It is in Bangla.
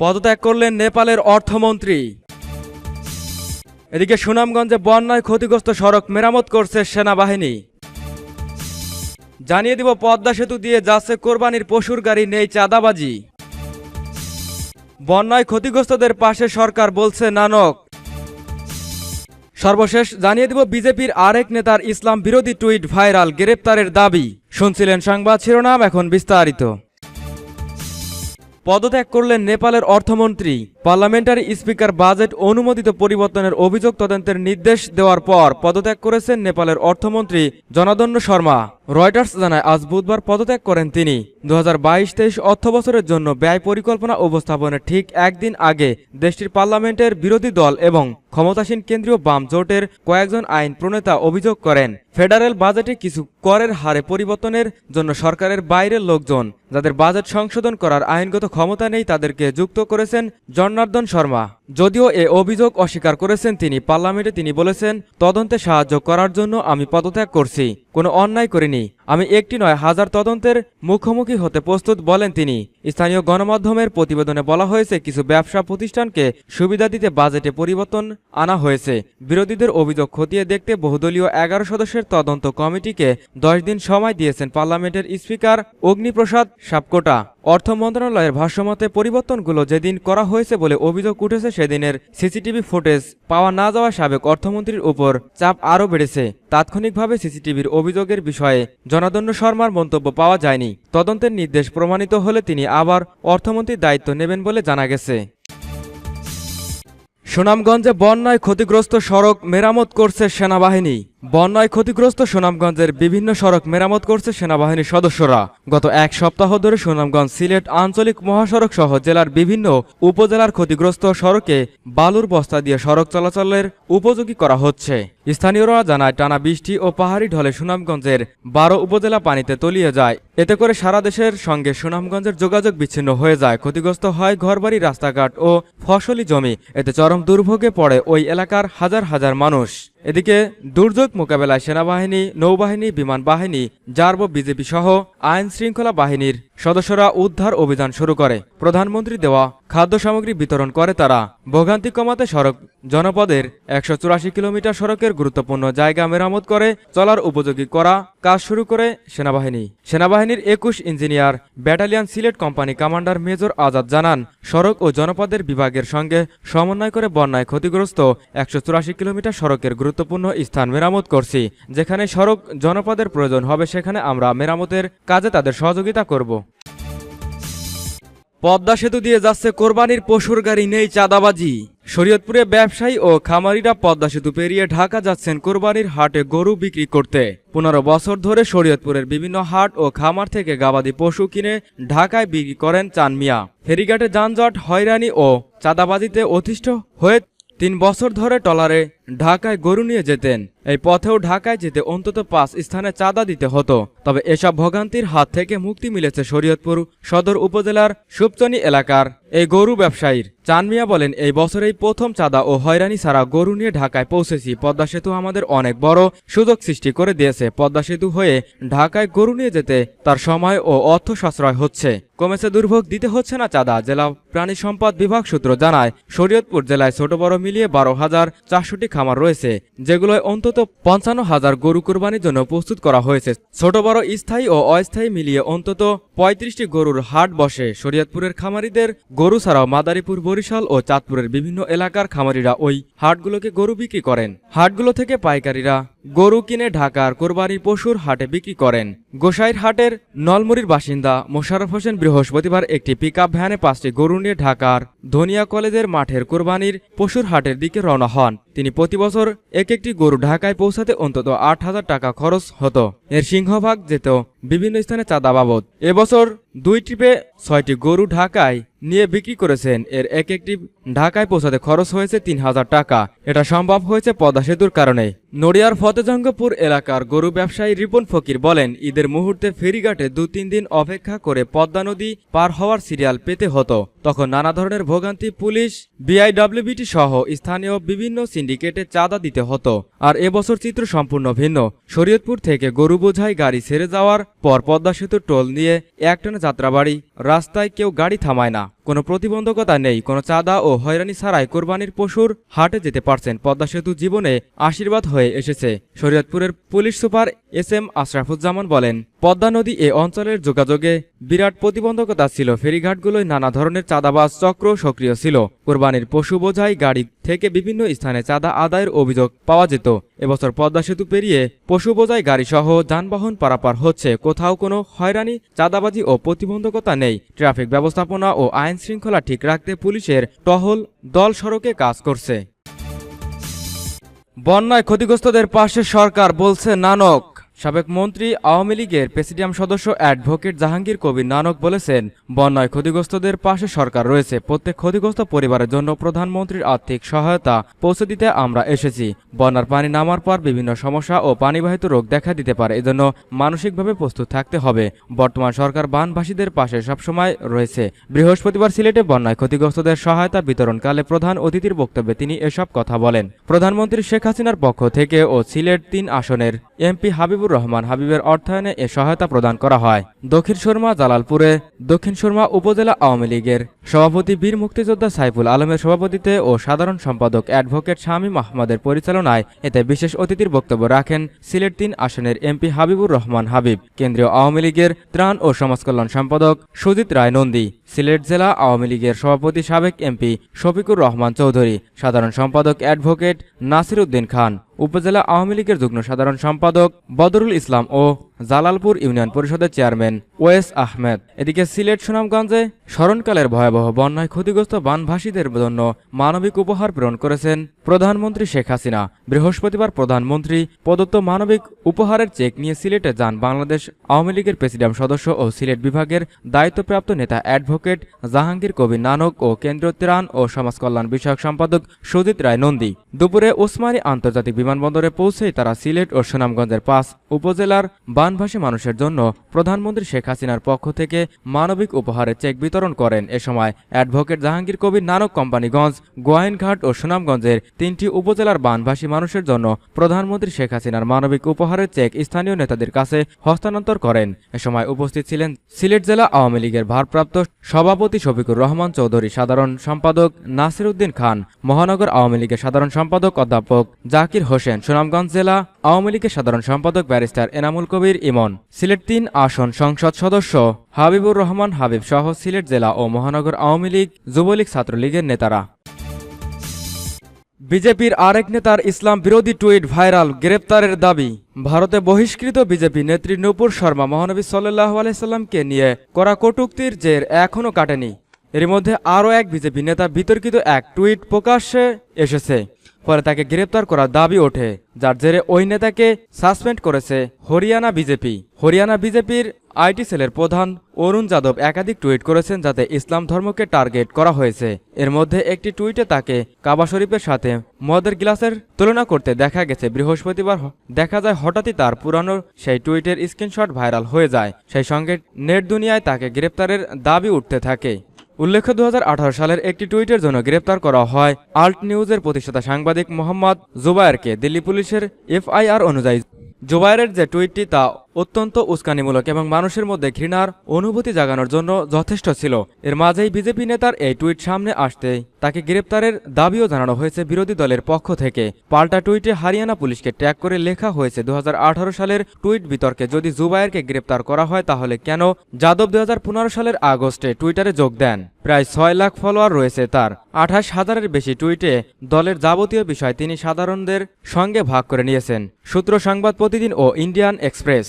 পদত্যাগ করলেন নেপালের অর্থমন্ত্রী। এদিকে সুনামগঞ্জে বন্যায় ক্ষতিগ্রস্ত সড়ক মেরামত করছে সেনাবাহিনী। জানিয়ে দিব পদ্মা সেতু দিয়ে যাচ্ছে কোরবানির পশুর গাড়ি, নেই চাঁদাবাজি। বন্যায় ক্ষতিগ্রস্তদের পাশে সরকার বলছে নানক। সর্বশেষ জানিয়ে দিব বিজেপির আরেক নেতার ইসলাম বিরোধী টুইট ভাইরাল, গ্রেপ্তারের দাবি। শুনছিলেন সংবাদ শিরোনাম, এখন বিস্তারিত। পদত্যাগ করলেন নেপালের অর্থমন্ত্রী। পার্লামেন্টারি স্পিকার বাজেট অনুমোদিত পরিবর্তনের অভিযোগ তদন্তের নির্দেশ দেওয়ার পর পদত্যাগ করেছেন নেপালের অর্থমন্ত্রী জনাদন্য শর্মা। রয়টার্স জানায়, আজ বুধবার পদত্যাগ করেন তিনি। দু হাজার বাইশ তেইশ অর্থ বছরের জন্য ব্যয় পরিকল্পনা উপস্থাপনের ঠিক একদিন আগে দেশটির পার্লামেন্টের বিরোধী দল এবং ক্ষমতাসীন কেন্দ্রীয় বাম জোটের কয়েকজন আইন প্রণেতা অভিযোগ করেন। ফেডারেল বাজেটে কিছু করের হারে পরিবর্তনের জন্য সরকারের বাইরের লোকজন, যাদের বাজেট সংশোধন করার আইনগত ক্ষমতা নেই, তাদেরকে যুক্ত করেছেন জনার্দন শর্মা। যদিও এ অভিযোগ অস্বীকার করেছেন তিনি, পার্লামেন্টে তিনি বলেছেন, তদন্তে সাহায্য করার জন্য আমি পদত্যাগ করছি। কোনো অন্যায় করিনি। আমি একটি নয়, হাজার তদন্তের মুখোমুখি হতে প্রস্তুত, বলেন তিনি। স্থানীয় গণমাধ্যমের প্রতিবেদনে বলা হয়েছে, কিছু ব্যবসা প্রতিষ্ঠানকে সুবিধা দিতে বাজেটে পরিবর্তন আনা হয়েছে। বিরোধীদের অভিযোগ খতিয়ে দেখতে বহুদলীয় এগারো সদস্যের তদন্ত কমিটিকে দশ দিন সময় দিয়েছেন পার্লামেন্টের স্পিকার অগ্নিপ্রসাদ সাপকোটা। অর্থ মন্ত্রণালয়ের ভাষ্যমতে পরিবর্তনগুলো যেদিন করা হয়েছে বলে অভিযোগ উঠেছে, সেদিনের সিসিটিভি ফুটেজ পাওয়া না যাওয়া সাবেক অর্থমন্ত্রীর উপর চাপ আরও বেড়েছে। তাৎক্ষণিকভাবে সিসিটিভির অভিযোগের বিষয়ে জনাদন্য শর্মার মন্তব্য পাওয়া যায়নি। তদন্তের নির্দেশ প্রমাণিত হলে তিনি আবার অর্থমন্ত্রীর দায়িত্ব নেবেন বলে জানা গেছে। সুনামগঞ্জে বন্যায় ক্ষতিগ্রস্ত সড়ক মেরামত করছে সেনাবাহিনী। বন্যায় ক্ষতিগ্রস্ত সুনামগঞ্জের বিভিন্ন সড়ক মেরামত করছে সেনাবাহিনীর সদস্যরা। গত এক সপ্তাহ ধরে সুনামগঞ্জ সিলেট আঞ্চলিক মহাসড়ক সহ জেলার বিভিন্ন উপজেলার ক্ষতিগ্রস্ত সড়কে বালুর বস্তা দিয়ে সড়ক চলাচলের উপযোগী করা হচ্ছে। স্থানীয়রা জানায়, টানা বৃষ্টি ও পাহাড়ি ঢলে সুনামগঞ্জের বারো উপজেলা পানিতে তলিয়ে যায়। এতে করে সারা দেশের সঙ্গে সুনামগঞ্জের যোগাযোগ বিচ্ছিন্ন হয়ে যায়। ক্ষতিগ্রস্ত হয় ঘরবাড়ি, রাস্তাঘাট ও ফসলি জমি। এতে চরম দুর্ভোগে পড়ে ওই এলাকার হাজার হাজার মানুষ। এদিকে দুর্যোগ মোকাবেলায় সেনাবাহিনী, নৌবাহিনী, বিমান বাহিনী, জার্ব, বিজেপি সহ আইন শৃঙ্খলা বাহিনীর সদস্যরা উদ্ধার অভিযান শুরু করে। প্রধানমন্ত্রী দেওয়া খাদ্য সামগ্রী বিতরণ করে তারা। ভোগান্তি কমাতে সড়ক জনপদের একশো চুরাশি কিলোমিটার সড়কের গুরুত্বপূর্ণ জায়গা মেরামত করে চলার উপযোগী করা কাজ শুরু করে সেনাবাহিনী। সেনাবাহিনীর একুশ engineer battalion Sylhet company commander major Azad জানান, সড়ক ও জনপদের বিভাগের সঙ্গে সমন্বয় করে বন্যায় ক্ষতিগ্রস্ত একশো চুরাশি কিলোমিটার সড়কের গুরুত্বপূর্ণ স্থান মেরামত করছি। যেখানে সড়ক জনপদের প্রয়োজন হবে, সেখানে আমরা মেরামতের কাজে তাদের সহযোগিতা করব। পদ্মা সেতু দিয়ে যাচ্ছে কোরবানির পশুর গাড়ি, নেই চাঁদাবাজি। শরীয়তপুরে ব্যবসায়ী ও খামারিরা পদ্মা সেতু পেরিয়ে ঢাকা যাচ্ছেন কোরবানির হাটে গরু বিক্রি করতে। পনেরো বছর ধরে শরীয়তপুরের বিভিন্ন হাট ও খামার থেকে গাবাদি পশু কিনে ঢাকায় বিক্রি করেন চান মিয়া ফেরিঘাটে যানজট, হয়রানি ও চাঁদাবাজিতে অতিষ্ঠ হয়ে তিন বছর ধরে টলারে ঢাকায় গরু নিয়ে যেতেন। এই পথেও ঢাকায় যেতে অন্তত পাঁচ স্থানে চাঁদা দিতে হতো। তবে এসব ভোগান্তির হাত থেকে মুক্তি মিলেছে শরীয়তপুর সদর উপজেলার সুপচনি এলাকার এই গরু ব্যবসায়ীর। চানমিয়া বলেন, এই বছরেই প্রথম চাঁদা ও হয়রানি ছাড়া গরু নিয়ে ঢাকায় পৌঁছেছি। পদ্মা সেতু আমাদের অনেক বড় সুযোগ সৃষ্টি করে দিয়েছে। পদ্মা সেতু হয়ে ঢাকায় গরু নিয়ে যেতে তার সময় ও অর্থ সাশ্রয় হচ্ছে। কমেছে, দুর্ভোগ দিতে হচ্ছে না চাঁদা, জেলা প্রাণী সম্পদ বিভাগ সূত্র জানায়। শরীয়তপুর জেলায় ছোট বড় মিলিয়ে বারো হাজার চারশোটি খামার রয়েছে, যেগুলোয় অন্তত পঞ্চান্ন হাজার গরু কোরবানির জন্য প্রস্তুত করা হয়েছে। ছোট, বড়, স্থায়ী ও অস্থায়ী মিলিয়ে অন্তত পঁয়ত্রিশটি গরুর হাট বসে। শরীয়তপুরের খামারিদের গরু ছাড়াও মাদারীপুর, বরিশাল ও চাঁদপুরের বিভিন্ন এলাকার খামারিরা ওই হাটগুলোকে গরু বিক্রি করেন। হাটগুলো থেকে পাইকারিরা গরু কিনে ঢাকার কোরবানি পশুর হাটে বিক্রি করেন। গোসাইর হাটের নলমুড়ির বাসিন্দা মোশারফ হোসেন বৃহস্পতিবার একটি পিকআপ ভ্যানে পাঁচটি গরু নিয়ে ঢাকার ধনিয়া কলেজের মাঠের কোরবানির পশুর হাটের দিকে রওনা হন। তিনি প্রতি বছর এক একটি গরু ঢাকায় পৌঁছাতে অন্তত আট হাজার টাকা খরচ হতো। এর সিংহভাগ যেত বিভিন্ন স্থানে চাঁদা বাবদ এবছর দুই ট্রিপে ছয়টি গরু ঢাকায় নিয়ে বিক্রি করেছেন। এর এক একটি ঢাকায় পৌঁছাতে খরচ হয়েছে তিন হাজার টাকা। এটা সম্ভব হয়েছে পদ্মা সেতুর কারণে। নড়িয়ার ফতেজঙ্গপুর এলাকার গরু ব্যবসায়ী রিপন ফকির বলেন, ঈদের মুহূর্তে ফেরিঘাটে দু তিন দিন অপেক্ষা করে পদ্মা নদী পার হওয়ার সিরিয়াল পেতে হতো। তখন নানা ধরনের ভোগান্তি, পুলিশ, বিআইডব্লিউবিটি সহ স্থানীয় বিভিন্ন সিন্ডিকেটে চাঁদা দিতে হতো। আর এবছর চিত্র সম্পূর্ণ ভিন্ন। শরীয়তপুর থেকে গরু বোঝাই গাড়ি ছেড়ে যাওয়ার পর পদ্মা সেতুর টোল নিয়ে একটানা যাত্রাবাড়ি রাস্তায় কেউ গাড়ি থামায় না। কোনো প্রতিবন্ধকতা নেই, কোনো চাঁদা ও হয়রানি ছাড়াই কোরবানির পশুর হাটে যেতে পারছেন। পদ্মা সেতু জীবনে আশীর্বাদ হয়ে এসেছে, শরীয়তপুরের police super S M Ashrafuzzaman বলেন। পদ্মা নদী এ অঞ্চলের যোগাযোগে বিরাট প্রতিবন্ধকতা ছিল, ফেরিঘাটগুলোয় নানা ধরনের চাঁদাবাজ চক্র সক্রিয় ছিল। কোরবানির পশু বোঝাই গাড়ি থেকে বিভিন্ন স্থানে চাঁদা আদায়ের অভিযোগ পাওয়া যেত। এবছর পদ্মা সেতু পেরিয়ে পশু বোঝাই গাড়ি সহ যানবাহন পারাপার হচ্ছে। কোথাও কোনো হয়রানি, চাঁদাবাজি ও প্রতিবন্ধকতা নেই। ট্রাফিক ব্যবস্থাপনা ও আইন শৃঙ্খলা ঠিক রাখতে পুলিশের টহল দল সড়কে কাজ করছে। বন্যায় ক্ষতিগ্রস্তদের পাশে সরকার বলছে, নানক। সাবেক মন্ত্রী, আওয়ামী লীগের প্রেসিডিয়াম সদস্য অ্যাডভোকেট জাহাঙ্গীর কবির নানক বলেছেন, বন্যায় ক্ষতিগ্রস্তদের পাশে সরকার রয়েছে। প্রত্যেক ক্ষতিগ্রস্ত পরিবারের জন্য প্রধানমন্ত্রীর আর্থিক সহায়তা পৌঁছে দিতে আমরা এসেছি। বন্যার পানি নামার পর বিভিন্ন সমস্যা ও পানিবাহিত রোগ দেখা দিতে পারে। এজন্য মানসিকভাবে প্রস্তুত থাকতে হবে। বর্তমান সরকার বানভাসীদের পাশে সবসময় রয়েছে। বৃহস্পতিবার সিলেটে বন্যায় ক্ষতিগ্রস্তদের সহায়তা বিতরণকালে প্রধান অতিথির বক্তব্যে তিনি এসব কথা বলেন। প্রধানমন্ত্রী শেখ হাসিনার পক্ষ থেকে ও সিলেট তিন আসনের এমপি হাবিবুর রহমান হাবিবের অর্থায়নে এ সহায়তা প্রদান করা হয়। দক্ষিণ সুরমা, জালালপুরে, দক্ষিণ সুরমা উপজেলা আওয়ামী লীগের সভাপতি বীর মুক্তিযোদ্ধা সাইফুল আলমের সভাপতিত্বে ও সাধারণ সম্পাদক অ্যাডভোকেট শামীম আহমদের পরিচালনায় এতে বিশেষ অতিথির বক্তব্য রাখেন সিলেট তিন আসনের এমপি হাবিবুর রহমান হাবিব, কেন্দ্রীয় আওয়ামী লীগের ত্রাণ ও সমাজকল্যাণ সম্পাদক সুজিত রায় নন্দী, সিলেট জেলা আওয়ামী লীগের সভাপতি সাবেক এমপি শফিকুর রহমান চৌধুরী, সাধারণ সম্পাদক অ্যাডভোকেট নাসির উদ্দিন খান। উপজেলা আওয়ামী লীগের যুগ্ম সাধারণ সম্পাদক বদরুল ইসলাম ও জালালপুর ইউনিয়ন পরিষদের চেয়ারম্যান ওয়েস আহমেদ। এদিকে সিলেট সুনামগঞ্জে স্মরণকালের ভয়াবহ বন্যায় ক্ষতিগ্রস্ত বানভাসীদের জন্য মানবিক উপহার প্রেরণ করেছেন প্রধানমন্ত্রী শেখ হাসিনা। বৃহস্পতিবার প্রধানমন্ত্রী প্রদত্ত মানবিক উপহারের চেক নিয়ে সিলেটে যান বাংলাদেশ আওয়ামী লীগের প্রেসিডিয়াম সদস্য ও সিলেট বিভাগের দায়িত্বপ্রাপ্ত নেতা অ্যাডভোকেট জাহাঙ্গীর কবির নানক ও কেন্দ্রীয় ত্রাণ ও সমাজ কল্যাণ বিষয়ক সম্পাদক সুজিত রায় নন্দী। দুপুরে ওসমানী আন্তর্জাতিক বিমানবন্দরে পৌঁছেই তারা সিলেট ও সুনামগঞ্জের পাঁচ উপজেলার বানভাসী মানুষের জন্য প্রধানমন্ত্রী শেখ হাসিনার পক্ষ থেকে মানবিক উপহারের চেক বিতরণ করেন। এ সময় অ্যাডভোকেট জাহাঙ্গীর কবির নানক কোম্পানিগঞ্জ, গোয়াইনঘাট ও সুনামগঞ্জের তিনটি উপজেলার বানভাসী মানুষের জন্য প্রধানমন্ত্রী শেখ হাসিনার মানবিক উপহারের চেক স্থানীয় নেতাদের কাছে হস্তান্তর করেন। এ সময় উপস্থিত ছিলেন সিলেট জেলা আওয়ামী লীগের ভারপ্রাপ্ত সভাপতি শফিকুর রহমান চৌধুরী, সাধারণ সম্পাদক নাসির উদ্দিন খান, মহানগর আওয়ামী লীগের সাধারণ সম্পাদক অধ্যাপক জাকির হোসেন, সুনামগঞ্জ জেলা আওয়ামী লীগের সাধারণ সম্পাদক ব্যারিস্টার এনামুল কবির ইমন। সিলেট তিন আসন সংসদ সদস্য হাবিবুর রহমান হাবিব সহ সিলেট জেলা ও মহানগর আওয়ামী লীগ, যুবলীগ ছাত্রলীগের নেতারা। বিজেপির আরেক নেতার ইসলাম বিরোধী টুইট ভাইরাল, গ্রেপ্তারের দাবি। ভারতে বহিষ্কৃত বিজেপি নেত্রী নূপুর শর্মা মহানবী সাল্লাহ আলাইসাল্লামকে নিয়ে করা কটুক্তির জের এখনও কাটেনি। এর মধ্যে আরও এক বিজেপি নেতা বিতর্কিত এক টুইট প্রকাশ্যে এসেছে। পরে তাকে গ্রেপ্তার করার দাবি ওঠে, যার জেরে ওই নেতাকে সাসপেন্ড করেছে হরিয়ানা বিজেপি। হরিয়ানা বিজেপির আইটি সেলের প্রধান অরুণ যাদব একাধিক টুইট করেছেন যাতে ইসলাম ধর্মকে টার্গেট করা হয়েছে। এর মধ্যে একটি টুইটে তাকে কাবা শরীফের সাথে মদের গ্লাসের তুলনা করতে দেখা গেছে। বৃহস্পতিবার দেখা যায় হঠাৎই তার পুরানো সেই টুইটের স্ক্রিনশট ভাইরাল হয়ে যায়। সেই সঙ্গে নেট দুনিয়ায় তাকে গ্রেপ্তারের দাবি উঠতে থাকে। উল্লেখ্য দু হাজার আঠারো সালের একটি টুইটের জন্য গ্রেপ্তার করা হয় আল্ট নিউজের প্রতিষ্ঠাতা সাংবাদিক মোহাম্মদ জুবায়েরকে। দিল্লি পুলিশের এফআইআর অনুযায়ী জোবায়ের যে টুইটটি তা অত্যন্ত উস্কানিমূলক এবং মানুষের মধ্যে ঘৃণার অনুভূতি জাগানোর জন্য যথেষ্ট ছিল। এর মাঝেই বিজেপি নেতার এই টুইট সামনে আসতে তাকে গ্রেপ্তারের দাবিও জানানো হয়েছে বিরোধী দলের পক্ষ থেকে। পাল্টা টুইটে হারিয়ানা পুলিশকে ট্যাগ করে লেখা হয়েছে দু হাজার আঠারো সালের টুইট বিতর্কে যদি জুবায়েরকে গ্রেপ্তার করা হয়, তাহলে কেন যাদব দু হাজার পনেরো সালের আগস্টে টুইটারে যোগ দেন? প্রায় ছয় লাখ ফলোয়ার রয়েছে তার। আঠাশ হাজারের বেশি টুইটে দলের যাবতীয় বিষয় তিনি সাধারণদের সঙ্গে ভাগ করে নিয়েছেন। সূত্র সংবাদ প্রতিদিন ও ইন্ডিয়ান এক্সপ্রেস।